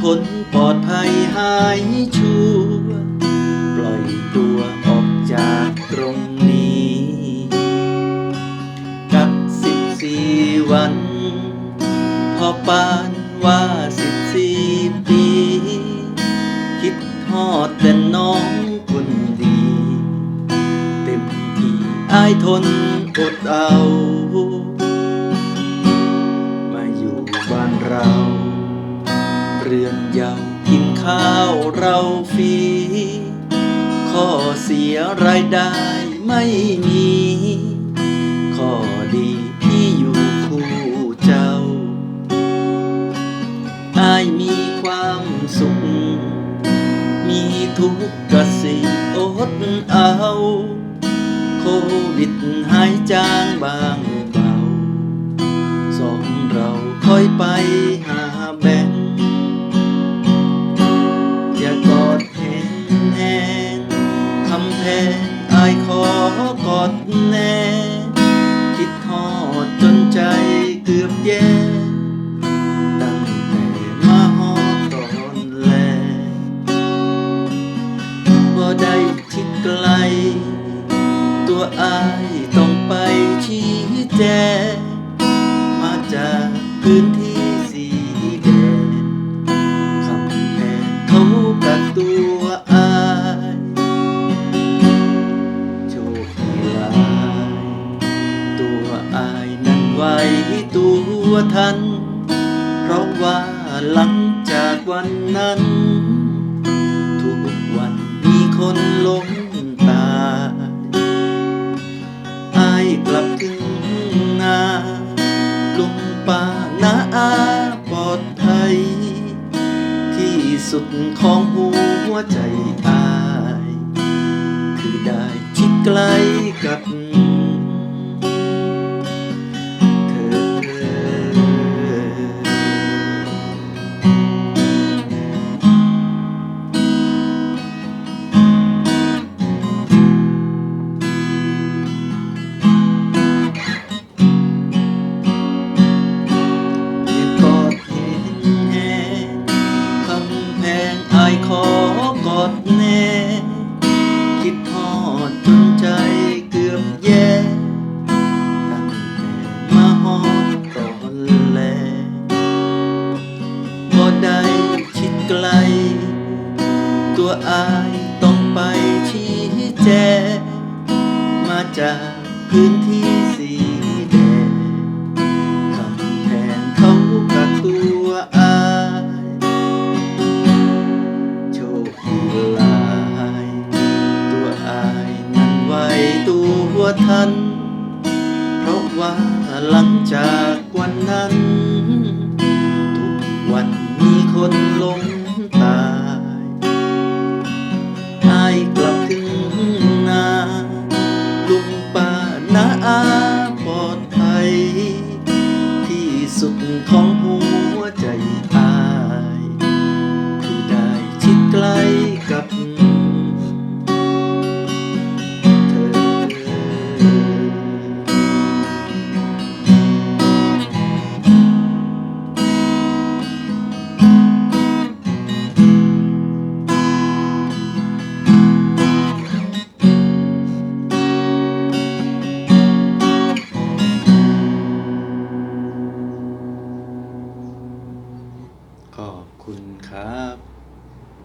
ผลปลอดภัยหายชัวปล่อยตัวออกจากตรงนี้ กับสิบสี่วัน พอปานว่าสิบสี่ปี คิดทอดแต่น้องคนดี เต็มที่อายทนอดเอา เรือยาวกินข้าวเราฟรีข้อเสียรายได้ไม่มีข้อดีที่อยู่คู่เจ้าอายมีความสุข มีทุกข์กสิอดเอา โควิดหายจางบางเบาสองเราค่อยไป ดแน่ คิดทอดจนใจเกือบแย่ตั้งแต่มาหอดตอนแลบ่ได้ชิดไกล ตัวอายต้องไปชี้แจงมาจากพื้นที่สีแดงคำแพงเขากักตัว ตัวทัน เพราะว่าหลังจากวันนั้น ทุกวันมีคนหลงตายอายกลับถึงนาลุงป้านาอาปลอดภัย ที่สุดของหัวใจอาย คือได้ชิดใกล้กับ ตัวอายต้องไปชี้แจงมาจากพื้นที่สีแดงคำแพงเขากับตัวอายโชคดีหลายตัวอายนั้นไว้ตัวทัน เพราะว่าหลังจากวันนั้น ทุกวันมีคนลง